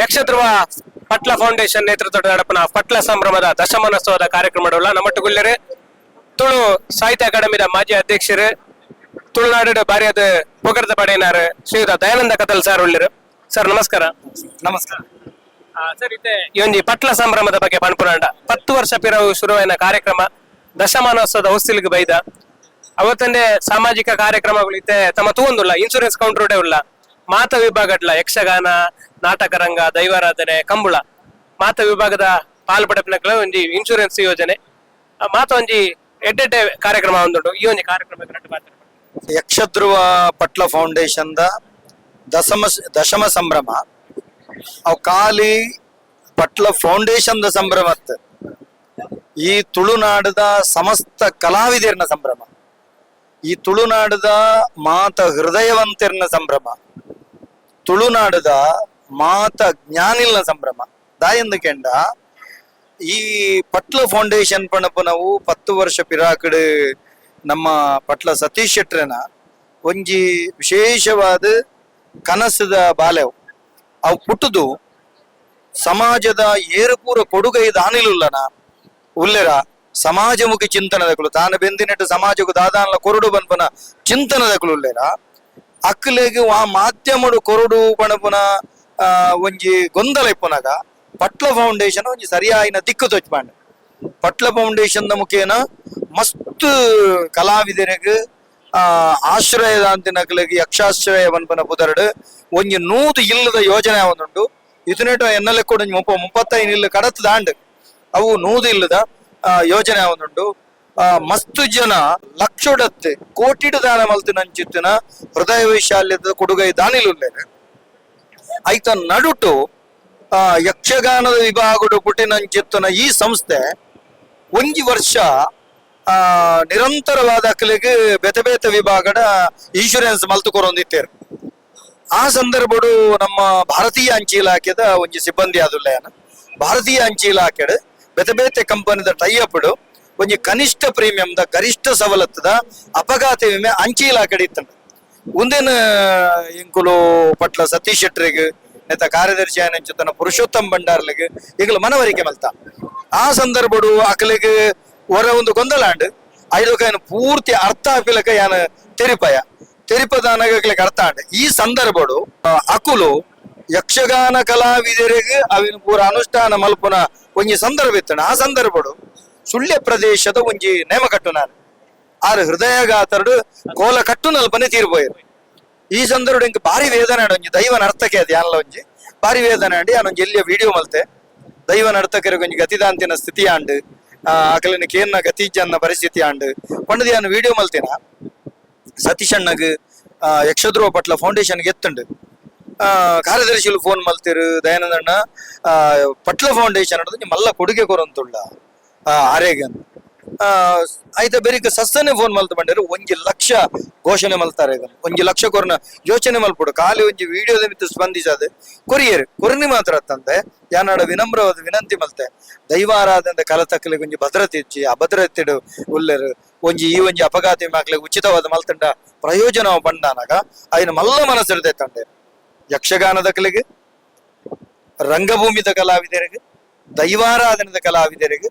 Yakshadhruva Patla foundation ನೇತೃತ್ವದ ನಡಪನ ಪಟ್ಲ ಸಂಭ್ರಮದ ದಶಮಾನೋತ್ಸವದ ಕಾರ್ಯಕ್ರಮಡಲ್ಲ ನಮ್ಮಟ್ಟು ಗುಲ್ಲೆರು ತುಳು ಸಾಹಿತ್ಯ ಅಕಾಡೆಮಿದ ಮಾಜಿ ಅಧ್ಯಕ್ಷರು ತುಳುನಾಡು ಬಾರಿಯದ ಪೊಗರದ ಪಡೆಯನಾರು ಶ್ರೀಯುತ ದಯಾನಂದ ಕತಲ್ ಸರ್ ಉಳ್ಳಿರು. ಸರ್ ನಮಸ್ಕಾರ. ನಮಸ್ಕಾರ. ಸರ್ ಇತ್ತೆ ಈ ಪಟ್ಲ ಸಂಭ್ರಮದ ಬಗ್ಗೆ ಪನ್ಪುರಾಂಡ ಪತ್ತು ವರ್ಷ ಪಿರವು ಶುರುವಾಯಿನ ಕಾರ್ಯಕ್ರಮ ದಶಮಾನೋತ್ಸವದ ಹೊಸ್ತಿಲಿಗೆ ಬೈದ. ಅವತ್ತಂದೆ ಸಾಮಾಜಿಕ ಕಾರ್ಯಕ್ರಮಗಳು ಇತ್ತೆ ತಮ್ಮ ತೂವೊಂದುಲ್ಲ ಇನ್ಸೂರೆನ್ಸ್ ಕೌಂಟರ್ ಉಲ್ಲ ಮಾತ ವಿಭಾಗಡ್ಲ ಯಕ್ಷಗಾನ ನಾಟಕ ರಂಗ ದೈವಾರಾಧನೆ, ಕಂಬುಳ. ಮಾತ ವಿಭಾಗದ ಪಾಲ್ಪಡಪಿನಕ್ಲ ಒಂಜಿ ಇನ್ಶೂರೆನ್ಸ್ ಯೋಜನೆ. ಮಾತ ಒಂಜಿ ಎಡ್ಡೆಡ್ಡೆ ಕಾರ್ಯಕ್ರಮ ಒಂದುಂಟು. ಈ ಒಂಜಿ ಕಾರ್ಯಕ್ರಮ ಯಕ್ಷಧ್ರುವ ಪಟ್ಲ ಫೌಂಡೇಶನ್ ದ ದಶಮ ದಶಮ ಸಂಭ್ರಮ. ಅವು ಖಾಲಿ ಪಟ್ಲ ಫೌಂಡೇಶನ್ ದ ಸಂಭ್ರಮ. ಈ ತುಳುನಾಡದ ಸಮಸ್ತ ಕಲಾವಿದರ್ನ ಸಂಭ್ರಮ. ಈ ತುಳುನಾಡದ ಮಾತ ಹೃದಯವಂತರ್ನ ಸಂಭ್ರಮ. ತುಳುನಾಡದ ಮಾತ ಜ್ಞಾನಿಲ್ನ ಸಂಭ್ರಮ. ದಾಯಂದ ಕೆಂಡ. ಈ ಪಟ್ಲ ಫೌಂಡೇಶನ್ ಪಣಪ ನಾವು ಪತ್ತು ವರ್ಷ ಪಿರಾಕಡ್ ನಮ್ಮ ಪಟ್ಲ ಸತೀಶ್ ಶೆಟ್ರನ ಒಂಜಿ ವಿಶೇಷವಾದ ಕನಸದ ಬಾಲೆವು ಅವು ಪುಟ್ಟದು ಸಮಾಜದ ಏರುಪೂರ ಕೊಡುಗೈ ದಾನಿಲುಲ್ಲನ ಉಲ್ಲೆರ ಸಮಾಜಮುಖಿ ಚಿಂತನದಕಲು ತಾನು ಬೆಂದಿನಟ್ಟು ಸಮಾಜಕ್ಕೂ ದಾದಾನ್ಲ ಕೊರಡು ಬನ್ಪನ ಚಿಂತನದಕಲು ಉಲ್ಲೆರ. ಅಕ್ಕಲೆಗೆ ಆ ಮಾಧ್ಯಮಡು ಕೊರಡು ಪಣಪುನ ಒಂಜಿ ಗೊಂದಲ ಇಪ್ಪುನಗ ಪಟ್ಲ ಫೌಂಡೇಶನ್ ಒಂಜಿ ಸರಿಯಾಯಿನ ದಿಕ್ಕು ತೊಚ್ಪಾಂಡೆ ಪಟ್ಲ ಫೌಂಡೇಶನ್ ದ ಮುಖೇನ ಮಸ್ತ್ ಕಲಾವಿದರಿಗೆ, ಆ ಆಶ್ರಯದ ಅಂತಿನಕ್ಲಿಗೆ ಯಕ್ಷಾಶ್ರಯ ವನ್ಪನ ಪುದರಡು ಒಂಜಿ ನೂದು ಇಲ್ಲದ ಯೋಜನೆ ಒಂದುಂಟು ಇತನೇಟ ಎನ್ನಲೆ ಕೂಡ ಮುಪ್ಪ, ಮುಪ್ಪತ್ತೈದು ಇಲ್ಲ ಕಡತ್ ದಾಂಡ್ ಅವು ನೂದು ಇಲ್ಲದ ಯೋಜನೆ ಒಂದುಂಟು ಆ, ಮಸ್ತ್ ಜನ ಲಕ್ಷೊಡತ್ತೆ ಕೋಟಿಡು ದಾನ ಮಲ್ತಿನಂಚಿತ್ತಿನ ಹೃದಯ ವೈಶಾಲ್ಯದ ಕೊಡುಗೈ ದಾನಿಲುಲ್ಲೇನೆ. ಐತ ನಡುಟು ಆ, ಯಕ್ಷಗಾನದ ವಿಭಾಗಡು ಪುಟಿನಂಚಿತ್ತನ ಈ ಸಂಸ್ಥೆ ಒಂಜಿ ವರ್ಷ ಆ ನಿರಂತರವಾದ ಅಕ್ಕಲಿಗೆ ಬೇತೆ ಬೇತೆ ವಿಭಾಗದ ಇನ್ಶೂರೆನ್ಸ್ ಮಲ್ತು ಕೊರೊಂದಿತ್ತೇರು ಆ ಸಂದರ್ಭಡು ನಮ್ಮ ಭಾರತೀಯ ಅಂಚೆ ಇಲಾಖೆದ ಒಂಜಿ ಸಿಬ್ಬಂದಿ ಆದುಲ್ಲೇನ. ಭಾರತೀಯ ಅಂಚೆ ಇಲಾಖೆಡ್ ಬೇತೆ ಬೇತೆ ಕಂಪನಿದ ಟೈಅಪ್ಡು ಒಂಜಿ ಕನಿಷ್ಠ ಪ್ರೀಮಿಯಂದ ಗರಿಷ್ಠ ಸವಲತ್ತದ ಅಪಘಾತ ವಿಮೆ ಅಂಚೆ ಇಲಾಖೆ ಇತ್ತಂಡ ಇಂಕುಲು ಪಟ್ಲ ಸತೀಶ್ ಶೆಟ್ರಿಗೆ ನೇತ ಕಾರ್ಯದರ್ಶಿ ಆಯನಂಚುತನ ಪುರುಷೋತ್ತಮ್ ಭಂಡಾರ್ಲಿಗೆ ಈಗಲೂ ಮನವರಿಕೆ ಮಲ್ತ. ಆ ಸಂದರ್ಭಡು ಅಕಲಿಗೆ ಹೊರ ಒಂದು ಗೊಂದಲಾಂಡ್ ಐದೋಕೈನ ಪೂರ್ತಿ ಅರ್ಥ ಆಪಿಲಕ ಏನು ತೆರಿಪಯ. ತೆರಿಪದ ಅನಗಕ್ಲಿಗೆ ಅರ್ಥ ಆಂಡ್ ಈ ಸಂದರ್ಭಡು ಅಕುಲು ಯಕ್ಷಗಾನ ಕಲಾವಿದರಿಗೆ ಅವಿನ ಪೂರ ಅನುಷ್ಠಾನ ಮಲ್ಪುನ ಒಂಜಿ ಸಂದರ್ಭ ಇತ್ತಣ ಆ ಸಂದರ್ಭಡು ಸುಳ್ಯ ಪ್ರದೇಶದ ಒಂಜಿ ನೇಮ ಕಟ್ಟು ನಾನು. ಆರು ಹೃದಯಗಾತರಡು ಕೋಲ ಕಟ್ಟು ನಲ್ಪನೆ ಈ ಸಂದರ್ಭ ಇಂಕ ಭಾರಿ ವೇದನೆ ಒಂಜಿ ದೈವ ನರ್ತಕೆ ಅದು ಯಾನಲ್ಲ ಒಂಜಿ. ಭಾರಿ ವೇದನೆ ಅಂಡಿ ಯಾನೊಂಜಿ ಎಲ್ಲಿಯ ವಿಡಿಯೋ ಮಲ್ತೆ. ದೈವ ನರ್ತಕರ ಒಂಜಿ ಗತಿದಾಂತಿನ ಸ್ಥಿತಿ ಆಂಡ್. ಆ ಕೇರ್ನ ಗತಿಜನ್ನ ಪರಿಸ್ಥಿತಿ ಆಂಡ್. ಕೊಂಡದಿ ಯಾನು ವಿಡಿಯೋ ಮಲ್ತಿನ ಸತೀಶ್ ಅಣ್ಣಗ್ ಆ, ಯಕ್ಷಧ್ರುವ ಪಟ್ಲ ಫೌಂಡೇಶನ್ಗೆ ಎತ್ತುಂಡು. ಆ, ಕಾರ್ಯದರ್ಶಿಲು ಫೋನ್ ಮಲ್ತಿರು ದಯಾನಂದಣ್ಣ ಪಟ್ಲ ಫೌಂಡೇಶನ್ ಮಲ್ಲ ಕೊಡುಗೆ ಕೊರಂತುಳ್ಳ. ಆರೇಗನ್ ಐತ ಬೇರಿಕ ಸಸ್ತನೆ ಫೋನ್ ಮಲ್ತು ಬಂದಿರು ಒಂಜಿ ಲಕ್ಷ ಘೋಷಣೆ ಮಲ್ತಾರೆ ಈಗ ಒಂಜಿ ಲಕ್ಷ ಕೊರನ ಯೋಚನೆ ಮಲ್ಪುಡು. ಖಾಲಿ ಒಂಜಿ ವಿಡಿಯೋದ ಮಿತ್ತು ಸ್ಪಂದಿಸದೆ ಕೊರಿಯರ್, ಕೊರನಿ ಮಾತ್ರ ಅತ್ತಂತೆ ಯಾನಾಡ ವಿನಮ್ರವಾದ ವಿನಂತಿ ಮಲ್ತೆ. ದೈವಾರಾಧನೆ ಕಲತಕ್ಕಲಿಗೆ ಒಂಜಿ ಭದ್ರತೆ ಇಚ್ಚಿ ಭದ್ರತೆ ಉಲ್ಲೆರು ಒಂಜಿ ಈ ಒಂಜಿ ಅಪಘಾತ ಉಚಿತವಾದ ಮಲ್ತಂಡ ಪ್ರಯೋಜನ ಪಂಡಾನಾಗ ಐನ ಮಲ್ಲ ಮನಸ್ಸಿರದೆ ತಂಡೆ ಯಕ್ಷಗಾನದಕ್ಕಲಿಗೆ ರಂಗಭೂಮಿದ ಕಲಾವಿದರಿಗೆ, ದೈವಾರಾಧನದ ಕಲಾವಿದರಿಗೆ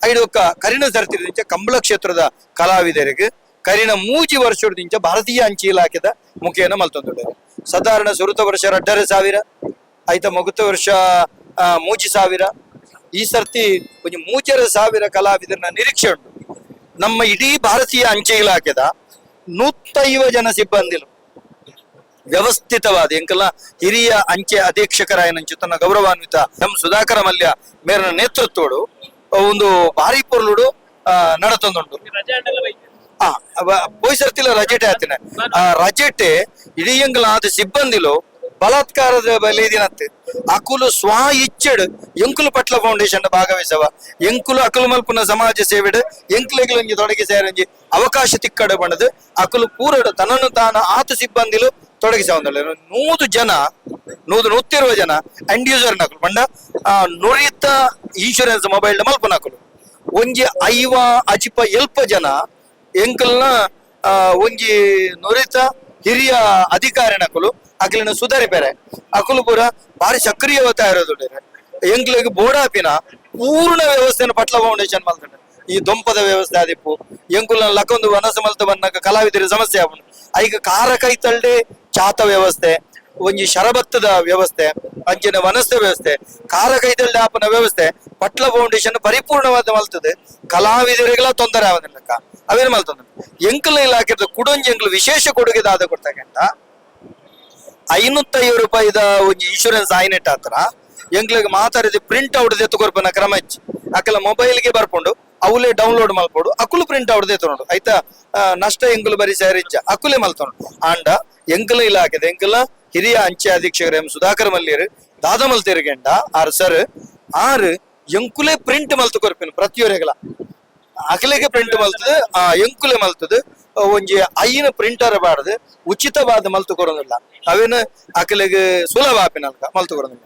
ಐಡೊಕ್ಕ ಕರಿಣ ಸರ್ತಿರದಿಂಚ ಕಂಬಳ ಕ್ಷೇತ್ರದ ಕಲಾವಿದರಿಗೆ ಕರಿಣ ಮೂಜಿ ವರ್ಷದಿಂಚ ಭಾರತೀಯ ಅಂಚೆ ಇಲಾಖೆದ ಮುಖೇನ ಮಲ್ತೊಂದುಳ್ಳರು ಸಾಧಾರಣ ಸುರುತ ವರ್ಷ ಎರಡರೆ ಸಾವಿರ, ಐತ ಮುಗುತ ವರ್ಷ ಮೂಜಿ ಸಾವಿರ. ಈ ಸರ್ತಿ ಒಂಜಿ ಮೂಜರ ಸಾವಿರ ಕಲಾವಿದರನ್ನ ನಿರೀಕ್ಷೆ ಉಂಟು. ನಮ್ಮ ಇಡೀ ಭಾರತೀಯ ಅಂಚೆ ಇಲಾಖೆದ ನೂತ್ತೈವ ಜನ ಸಿಬ್ಬಂದಿಲು ವ್ಯವಸ್ಥಿತವಾದ, ಎಂಕಲ್ಲ, ಹಿರಿಯ ಅಂಚೆ ಅಧೀಕ್ಷಕರಾಯನ ತನ್ನ ಗೌರವಾನ್ವಿತ ಎಂ ಸುಧಾಕರ ಮಲ್ಯ ಮೇರನ ನೇತೃತ್ವಡು ಒಂದು ಭಾರಿ ಪೊರ್ಲುಡು ನಡತೊಂದುಂಟು ಪೊಯ್ಸರ್ತಿಲ ರಜೆಟೆ ಆತಿನ. ಆ ರಜೆಟೆ ಇಡಿಯಂಗ್ಲ ಆದ ಸಿಬ್ಬಂದಿಲು ಬಲಾತ್ಕಾರದ ಬಲಿದಿನತ್ತೆ ಅಕುಲು ಸ್ವ ಇಚ್ಚಡ್ ಎಂಕುಲು ಪಟ್ಲ ಫೌಂಡೇಶನ್ ಭಾಗವಹಿಸವ. ಎಂಕುಲು ಅಕುಲು ಮಲ್ಪುನ ಸಮಾಜ ಸೇವೆಡ್ ಎಂಕ್ಲೆಗ್ಲಂಜಿ ತೊಡಗಿ ಸೇರಂಜಿ ಅವಕಾಶ ತಿಕ್ಕಡೆ ಬಣ್ಣದು ಅಕುಲು ಪೂರಡು ತನ್ನನ್ನು ತಾನ ಆತು ಸಿಬ್ಬಂದಿಲು ತೊಡಗಿಸ ಒಂದಲ್ಲ ನೂದು ಜನ ನೂದು ನೂತ್ತಿರುವ ಜನ ಎಂಡ್ ಯೂಸರ್ ನಕಲು ಬಂಡ ಆ, ನುರಿತ ಇನ್ಶೂರೆನ್ಸ್ ಮೊಬೈಲ್ ಮಲ್ಪು ನಕಲು ಒಂಜಿ ಐವ, ಅಜಿಪ ಎಲ್ಪ ಜನ ಎಂಕಲ್ನ ಒಂಜಿ ನುರಿತ ಹಿರಿಯ ಅಧಿಕಾರಿನಕುಲು ಅಕಲಿನ ಸುಧಾರಿಪೆರೆ. ಅಕುಲು ಪೂರ ಬಾರಿ ಸಕ್ರಿಯವತ ಇರೋದು ಎಂಕ್ಲಿಗೆ ಬೋಡಾಪಿನ ಪೂರ್ಣ ವ್ಯವಸ್ಥೆನ ಪಟ್ಲ ಫೌಂಡೇಶನ್ ಮಲ್ತಂಡ ಈ ದೊಂಪದ ವ್ಯವಸ್ಥೆ ಆದಿಪ್ಪು ಎಂಕುಲ ಲಕೊಂದು ವನಸ ಮಲ್ತ ಬಂದಾಗ ಕಲಾವಿದರ ಸಮಸ್ಯೆ ಆಪುಂಡು ಐಕ ಕಾರ ಕೈತಲ್ಡೆ ಚಾತ ವ್ಯವಸ್ಥೆ. ಒಂಜಿ ಶರಬತ್ತದ ವ್ಯವಸ್ಥೆ, ಅಂಚಿನ ವನಸ್ಥ ವ್ಯವಸ್ಥೆ ಕಾರ ಕೈತಲ್ಡೆ ಆಪನ ವ್ಯವಸ್ಥೆ, ಪಟ್ಲ ಫೌಂಡೇಶನ್ ಪರಿಪೂರ್ಣವಾದ ಮಲ್ತದೆ. ಕಲಾವಿದರಿಗೆಲ್ಲ ತೊಂದರೆ ಆವದಿಲ್ಲಕ್ಕ ಅವೇನು ಮಲ್ತದ? ಎಂಕಲ ಇಲಾಖೆದ ಕುಡೊಂಜಿ ವಿಶೇಷ ಕೊಡುಗೆ ದಾದ ಕೊಡ್ತಕ್ಕಂತ ಐನೂತ್ತೈದು ರೂಪಾಯಿದ ಒಂಜಿ ಇನ್ಶೂರೆನ್ಸ್ ಆಯ್ನೆಟ್ ಆತರ ಎಂಕ್ಲಿಗೆ ಮಾತಾಡಿದ ಪ್ರಿಂಟ್ ಔಟ್ ಎತ್ತುಕೊರ್ಪನ ಕ್ರಮ ಹೆಚ್ಚು. ಅಕಲ ಮೊಬೈಲ್ಗೆ ಬರ್ಕೊಂಡು ಅವಲೇ ಡೌನ್ಲೋಡ್ ಮಲ್ಪೋಡು, ಅಕುಲು ಪ್ರಿಂಟ್ ಔಟ್ ತೊಗೊಂಡು. ಆಯ್ತಾ? ನಷ್ಟ ಎಂಕುಲು ಬರಿ ಸೇರಿಜ್ಜ, ಅಕುಲೆ ಮಲ್ತೊಂಡು. ಆಂಡ ಎಂಕಲ ಇಲಾಖೆದ ಎಂಕಲ ಹಿರಿಯ ಅಂಚೆ ಅಧೀಕ್ಷಕರು ಎಂ ಸುಧಾಕರ್ ಮಲ್ಲಿಯರ್ ದಾದ ಮಲ್ತಿರ್ಗೆಂಡ ಆರ್ ಸರ್, ಆರ್ ಎಂಕುಲೆ ಪ್ರಿಂಟ್ ಮಲ್ತು ಕೊರ್ಪಿನ ಪ್ರತಿಯೊರೆಗಳ ಅಗಲೆಗೆ ಪ್ರಿಂಟ್ ಮಲ್ತದ, ಆ ಎಂಕುಲೆ ಮಲ್ತದ ಒಂಜಿ ಐನ ಪ್ರಿಂಟರ್ ಬಾರ್ದು, ಉಚಿತವಾದ ಮಲ್ತು ಕೊರೋದಿಲ್ಲ ಅವೇನ ಅಕಲೆಗೆ ಸುಲಭ ಆಪಿನ ಮಲ್ತು ಕೊರೋದಿಲ್ಲ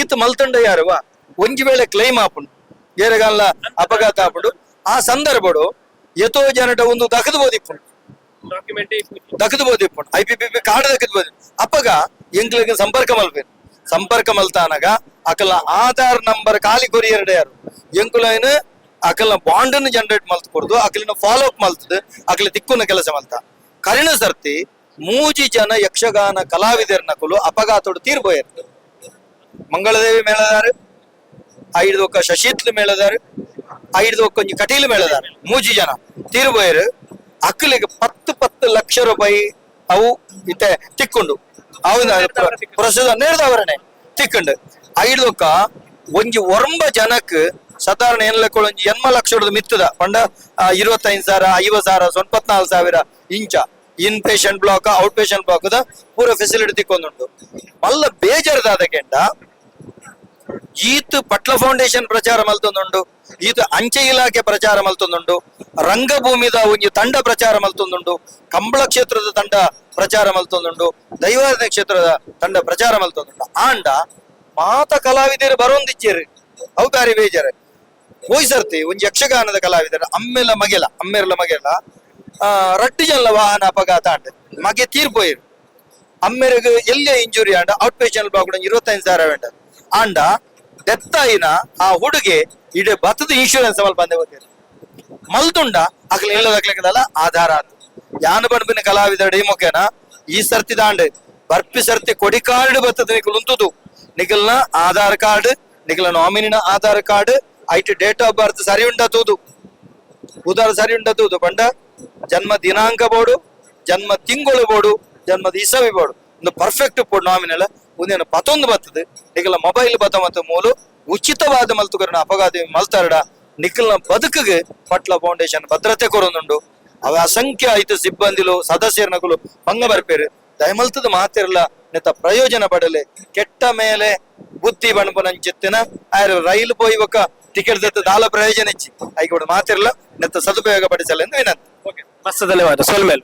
ಈತ ಮಲ್ತಂಡ ಯಾರುವ ಒಂಜಿ ವೇಳೆ ಕ್ಲೈಮ್ ಆಪುಂಡು ಬೇರೆಗಾಲ ಅಪಘಾತ ಆಪುಂಡು, ಆ ಸಂದರ್ಭಡು ಎತೋ ಜನಟ ಒಂದು ದಖದ ಬೋದಿಪ್ಪುಂಡು ಪಿ ಕಾರ್ಡ್ ದಕ್ಕದು ಬೋದಿ ಅಪ್ಪಗ ಎಂಕ್ಲಿಗೆ ಸಂಪರ್ಕ ಮಲ್ಪೇನು. ಸಂಪರ್ಕ ಮಲ್ತಾನಗ ಅಕಲ ಆಧಾರ್ ನಂಬರ್ ಖಾಲಿ ಕೊರಿಯರ್ ಯಾರು ಎಂಕುಲೈನ್ ಅಕಲ ಬಾಂಡ್ ಅನ್ನು ಜನರೇಟ್ ಮಲ್ತ್ ಕೊಡುದು, ಅಕಲಿನ ಫಾಲೋ ಅಪ್ ಮಲ್ತದ, ಅಕಲ ತಿಕ್ಕುನ ಕೆಲಸ ಮಲ್ತ. ಕರಿಣ ಸರ್ತಿ ಮೂಜಿ ಜನ ಯಕ್ಷಗಾನ ಕಲಾವಿದರ ನಕಲು ಅಪಘಾತೋಡು ತೀರ್ಬೋಯರ್ ಮಂಗಳದೇವಿ ಮೇಳದಾರು, ಐದು ಒಕ್ಕ ಶಶೀತ್ಲು ಮೇಳದಾರು, ಐದು ಒಕ್ಕ ಕಟೀಲು ಮೇಳದಾರು, ಮೂಜಿ ಜನ ತೀರ್ಬೋಯರು ಅಕ್ಕಲಿಗೆ ಪತ್ತು ಪತ್ತು ಲಕ್ಷ ರೂಪಾಯಿ ಅವು ಇತ್ತೆ ತಿಕ್ಕೊಂಡು. ಅವನ ಪ್ರಸ್ತುತ ನೇರ್ದವರನೆ ತಿಕ್ಕೊಂಡು. ಐದು ಒಕ್ಕ ಒಂಜಿ ಒರಂಬ ಜನಕ್ ಸಾಧಾರಣ ಏನ್ಲಕ್ಕ ಒಂಜಿ ಎನ್ಮ ಲಕ್ಷ ಮಿತ್ತದ. ಪಂಡ ಇರುವತ್ತೈದು ಸಾವಿರ ಐವತ್ತು ಸಾವಿರ ಸೊನ್ಪತ್ನಾಲ್ಕು ಸಾವಿರ ಇಂಚ. In patient block out patient block the ಪೂರ ಫೆಸಿಲಿಟಿ ತಿಕ್ಕೊಂದುಂಡು ಮಲ್ಲ ಬೇಜಾರದಾದ ಕೆಂಡ ಈತ್ ಪಟ್ಲ ಫೌಂಡೇಶನ್ ಪ್ರಚಾರ ಮಲ್ತೊಂದುಂಡು ಈತ್ ಅಂಚೆ ಇಲಾಖೆ ಪ್ರಚಾರ ಮಲ್ತೊಂದುಂಡು ರಂಗಭೂಮಿದ ಒಂಜಿ ತಂಡ ಪ್ರಚಾರ ಮಲ್ತೊಂದುಂಡು ಕಂಬಳ ಕ್ಷೇತ್ರದ ತಂಡ ಪ್ರಚಾರ ಮಲ್ತೊಂದುಂಡು ದೈವಾರಾಧನೆ ಕ್ಷೇತ್ರದ ತಂಡ ಪ್ರಚಾರ ಮಲ್ತೊಂದುಂಡು ಆಂಡ ಮಾತ ಕಲಾವಿದರು ಬರೋಂದಿಚ್ಚೇರಿ ಅವು ಬ್ಯಾರಿ ಬೇಜಾರೆ. ಹೋಯ್ ಒಂಜಿ ಯಕ್ಷಗಾನದ ಕಲಾವಿದರು, ಅಮ್ಮೆಲ್ಲ ಮಗೆಲ ಅಮ್ಮೆರ್ಲ ಮಗೆಲ ರಟ್ಟಿ ಜನ ವಾಹನ ಅಪಘಾತ ಆಂಡ್ ಮಗೆ ತೀರ್ಪೋಯಿರು ಅಮ್ಮೆರಿಗೆ ಎಲ್ಲೇ ಇಂಜುರಿ ಆಂಡ, ಔಟ್ ಪೇಷನ್ ಬಾಗುಡ ಇರುವತ್ತೈದು ಸಾವಿರ ವೇಂಡ ಆಂಡ ಡೆತ್ ಆಯಿನ ಆ ಹುಡುಗೆ ಇಡೀ ಬತ್ತದ ಇನ್ಶೂರೆನ್ಸ್ ಮಲ್ ಬಂದೆ ಗೊತ್ತಿರ ಮಲ್ತುಂಡ, ಅಕ್ಲ ಇಲ್ಲದಕ್ಲೆಕ್ಕದಲ್ಲ ಆಧಾರ ಆತು ಯಾನ ಬಣ್ಬಿನ ಕಲಾವಿದ ಡೈಮೊಕೆನ ಈ ಸರ್ತಿ ದಾಂಡೆ, ಬರ್ಪಿ ಸರ್ತಿ ಕೊಡಿ ಕಾರ್ಡ್ ಬತ್ತದ ನಿಕಲ್ ಉಂತುದು. ಆಧಾರ್ ಕಾರ್ಡ್ ನಿಕಲ ನಾಮಿನಿನ Aadhaar card, ID date of birth ಸರಿ ಉಂಡ ತೂದು ಉದಾರ ಸರಿ ಉಂಡ ತೂದು ಪಂಡ ಜನ್ಮ ದಿನಾಂಕ ಬೋಡು, ಜನ್ಮ ತಿಂಗಳು ಬೋಡು, ಜನ್ಮದ ಇಸವಿ ಬೋಡು. ಒಂದು ಪರ್ಫೆಕ್ಟ್ ಬೋಡು ನಾಮಿನಲ್ ಒಂದೇನು ಪತೊಂದು ಬರ್ತದೆ. ಈಗಲ ಮೊಬೈಲ್ ಬತ್ತ ಮತ್ತು ಮೂಲು ಉಚಿತವಾದ ಮಲ್ತುಕರಣ ಅಪಘಾತ ಮಲ್ತಾರಡ ನಿಖಲ್ನ ಬದುಕಿಗೆ ಪಟ್ಲ ಫೌಂಡೇಶನ್ ಭದ್ರತೆ ಕೊರೊಂದುಂಡು ಅವ ಅಸಂಖ್ಯ ಐತು ಸಿಬ್ಬಂದಿಲು ಸದಸ್ಯರನಗಳು ಭಂಗ ಬರ್ಪೇರು. ದಯಮಲ್ತದ ಮಾತಿರಲ್ಲ ನೆತ್ತ ಪ್ರಯೋಜನ ಪಡಲೆ. ಕೆಟ್ಟ ಮೇಲೆ ಬುದ್ಧಿ ಬಣ್ಪನಂಚಿತ್ತಿನ ಆಯ್ರು ರೈಲು ಪೋಯಿ ಒಕ್ಕ ಟಿಕೆಟ್ ದತ್ತ ದಾಲ ಪ್ರಯೋಜನ ಇಚ್ಚಿ. ಆಯ್ಕೆ ಮಾತಿರಲ್ಲ ನೆತ್ತ ಸದುಪಯೋಗ ಎಂದು ವಿನಂತಿ. ಮಸ್ತ ಧನ್ಯವಾದ. ಸೋಲ್ಮೇಲ್.